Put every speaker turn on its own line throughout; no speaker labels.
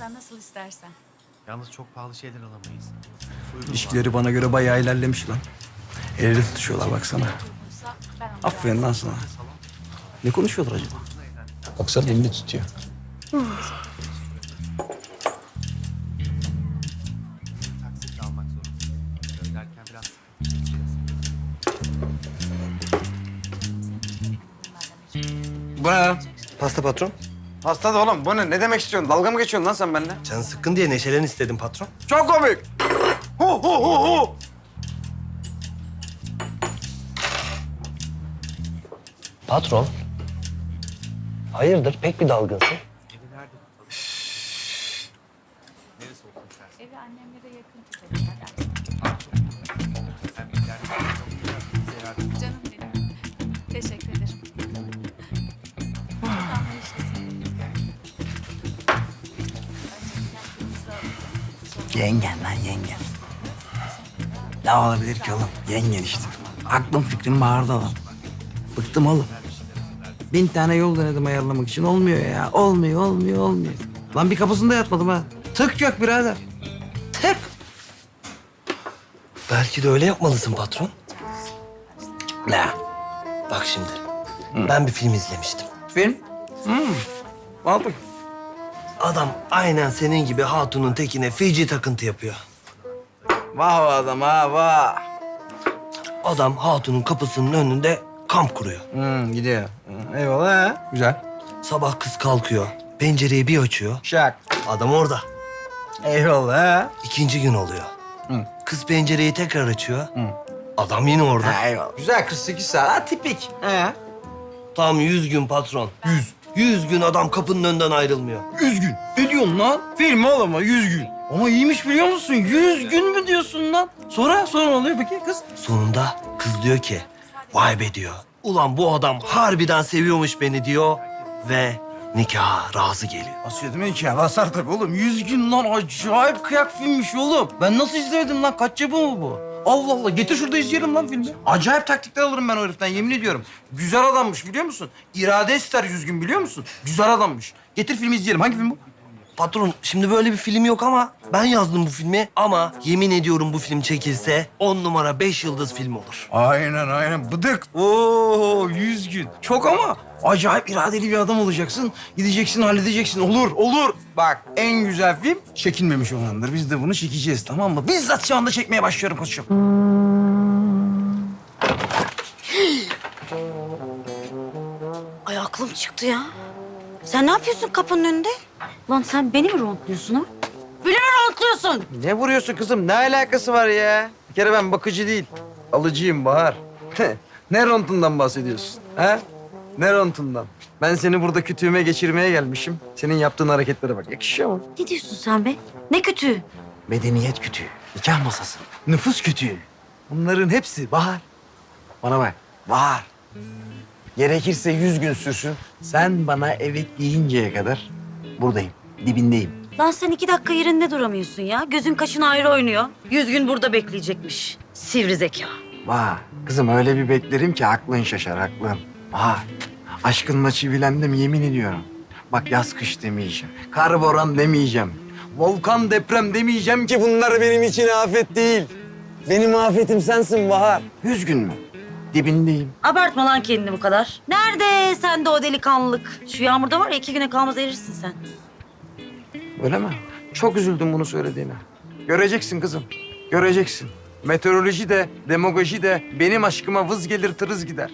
Sen nasıl istersen.
Yalnız çok pahalı şeyler alamayız. Uygun.
İlişkileri bana göre bayağı ilerlemiş lan. El ele tutuşuyorlar baksana.
Uygunsa ben onu
Aferin lan sana. Ne konuşuyorlar acaba? Baksana elini tutuyor.
Taksitle almak zorundayız. Söylerken biraz
Bu ne?
Pasta patron.
Hasta da oğlum bu ne? Ne demek istiyorsun? Dalga mı geçiyorsun lan sen benimle?
Can sıkkın diye neşelen istedim patron.
Çok komik. Hu hu hu hu.
Patron? Hayırdır pek bir dalgınsın.
evi nerede tutalım? Neresi olsun istersen.
Evi annemlere yakın.
Yengen lan yengen. Ne olabilir ki oğlum? Yengen işte. Aklım fikrim bağırdı lan. Bıktım oğlum. Bin tane yol denedim ayarlamak için. Olmuyor ya. Olmuyor, olmuyor, olmuyor. Lan bir kapısında yatmadım ha. Tık yok birader. Tık.
Belki de öyle yapmalısın patron.
Ne?
Bak şimdi. Ben bir film izlemiştim.
Film? Hmm. Al bak.
Adam aynen senin gibi hatunun tekine feci takıntı yapıyor.
Vah vah adam ha vah.
Adam hatunun kapısının önünde kamp kuruyor.
Hmm, gidiyor. Hmm, eyvallah ha. Güzel.
Sabah kız kalkıyor. Pencereyi bir açıyor.
Şak.
Adam orada.
Eyvallah ha.
İkinci gün oluyor.
Hı.
Kız pencereyi tekrar açıyor. Adam yine orada.
Ha, eyvallah. Güzel 48 saat. Ha, tipik. He.
Tam yüz gün patron. Yüz. Yüz gün adam kapının önünden ayrılmıyor.
Yüz gün. Ne diyorsun lan? Film oğlum yüz gün. Ama iyiymiş biliyor musun? Yüz gün mü diyorsun lan? Sonra, sonra ne oluyor peki kız?
Sonunda kız diyor ki, vay be diyor. Ulan bu adam harbiden seviyormuş beni diyor ve nikaha razı geliyor.
Nasıl dedim iki ya? Basar tabii oğlum. Yüz gün lan acayip kıyak filmmiş oğlum. Ben nasıl izlemedim lan? Kaç yapımı bu? Allah Allah. Getir şurada izleyelim lan filmi. Acayip taktikler alırım ben o heriften yemin ediyorum. Güzel adammış biliyor musun? İrade ister yüz gün biliyor musun? Güzel adammış. Getir filmi izleyelim. Hangi film bu?
Patron şimdi böyle bir film yok ama ben yazdım bu filmi. Ama yemin ediyorum bu film çekilse on numara beş yıldız film olur.
Aynen aynen bıdık. Oo yüz gün. Çok ama acayip iradeli bir adam olacaksın. Gideceksin halledeceksin. Olur olur. Bak en güzel film çekilmemiş olandır. Biz de bunu çekeceğiz tamam mı? Bizzat şu anda çekmeye başlıyorum koçum.
Ay aklım çıktı ya. Sen ne yapıyorsun kapının önünde? Lan sen beni mi rontluyorsun ha? Beni mi rontluyorsun?
Ne vuruyorsun kızım? Ne alakası var ya? Bir kere ben bakıcı değil, alıcıyım Bahar. ne rontundan bahsediyorsun? Ha? Ne rontundan? Ben seni burada kütüğüme geçirmeye gelmişim. Senin yaptığın hareketlere bak. Yakışıyor mu?
Ne diyorsun sen be? Ne kötü?
Medeniyet kütüğü, nikah masası, nüfus kütüğü. Bunların hepsi Bahar. Bana bak, Bahar. Gerekirse yüz gün sürsün. Sen bana evet deyinceye kadar buradayım, dibindeyim.
Lan sen iki dakika yerinde duramıyorsun ya. Gözün kaşın ayrı oynuyor. Yüz gün burada bekleyecekmiş. Sivri zeka.
Vah kızım öyle bir beklerim ki aklın şaşar aklın. Vah aşkınla çivilendim yemin ediyorum. Bak yaz kış demeyeceğim. Kar boran demeyeceğim. Volkan deprem demeyeceğim ki bunlar benim için afet değil. Benim afetim sensin Bahar. Yüz gün mü? Dibindeyim.
Abartma lan kendini bu kadar. Nerede sende o delikanlılık? Şu yağmurda var ya iki güne kalmaz erirsin sen.
Öyle mi? Çok üzüldüm bunu söylediğine. Göreceksin kızım. Göreceksin. Meteoroloji de, demagoji de benim aşkıma vız gelir tırız gider.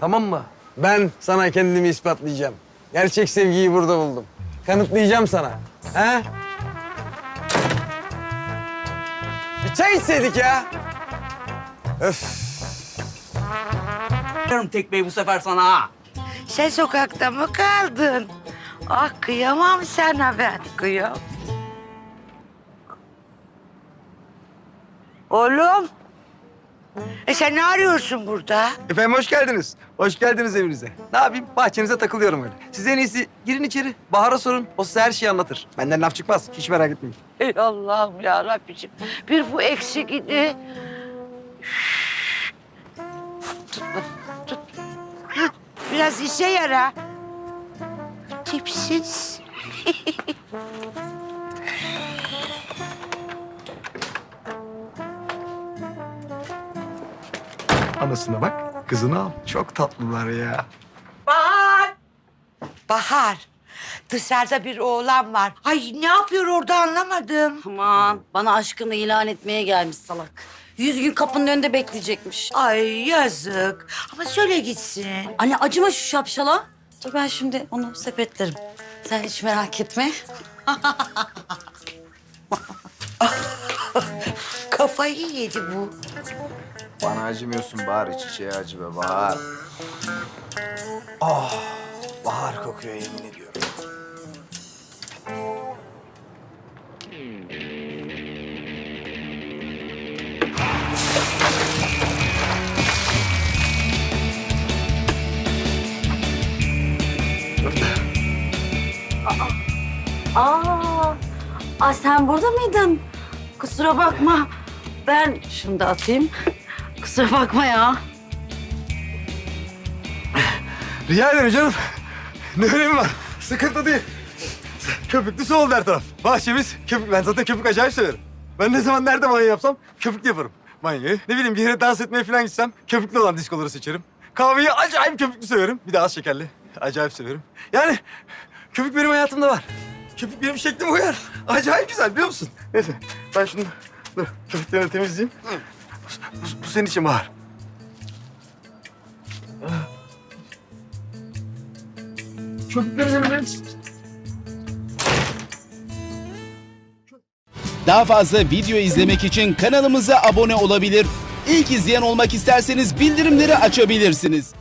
Tamam mı? Ben sana kendimi ispatlayacağım. Gerçek sevgiyi burada buldum. Kanıtlayacağım sana. He? Bir çay içseydik ya. Öf.
tekmeyi bu sefer sana ha.
Sen sokakta mı kaldın? Ah kıyamam sana ben kıyam. Oğlum. E sen ne arıyorsun burada?
Efendim hoş geldiniz. Hoş geldiniz evinize. Ne yapayım? Bahçenize takılıyorum öyle. Siz en iyisi girin içeri. Bahar'a sorun. O size her şeyi anlatır. Benden laf çıkmaz. Hiç merak etmeyin.
Ey Allah'ım ya Rabbiciğim. Bir bu eksik idi. Tut tut. Biraz işe yara sahipsiz.
Anasına bak, kızını al. Çok tatlılar ya.
Bahar! Bahar! Dışarıda bir oğlan var. Ay ne yapıyor orada anlamadım.
Aman bana aşkını ilan etmeye gelmiş salak. Yüz gün kapının önünde bekleyecekmiş.
Ay yazık. Ama söyle gitsin.
Anne acıma şu şapşala. Dur ben şimdi onu sepetlerim. Sen hiç merak etme.
Kafayı yedi bu.
Bana acımıyorsun Bahar. Çiçeğe acı be Bahar. Oh, bahar kokuyor yemin ediyorum.
Aa sen burada mıydın? Kusura bakma. Ben şunu da atayım. Kusura bakma ya.
Rica ederim canım. Ne önemi var? Sıkıntı değil. Köpüklü su oldu her taraf. Bahçemiz köpük. Ben zaten köpük acayip severim. Ben ne zaman nerede banyo yapsam köpüklü yaparım banyoyu. Ne bileyim bir yere dans etmeye falan gitsem köpüklü olan diskoları seçerim. Kahveyi acayip köpüklü severim. Bir de az şekerli. Acayip severim. Yani köpük benim hayatımda var. Köpük benim şeklime uyar. Acayip güzel biliyor musun? Neyse ben şunu dur, köpüklerini temizleyeyim. Bu, bu senin için Bahar. Köpüklerini
Daha fazla video izlemek için kanalımıza abone olabilir. İlk izleyen olmak isterseniz bildirimleri açabilirsiniz.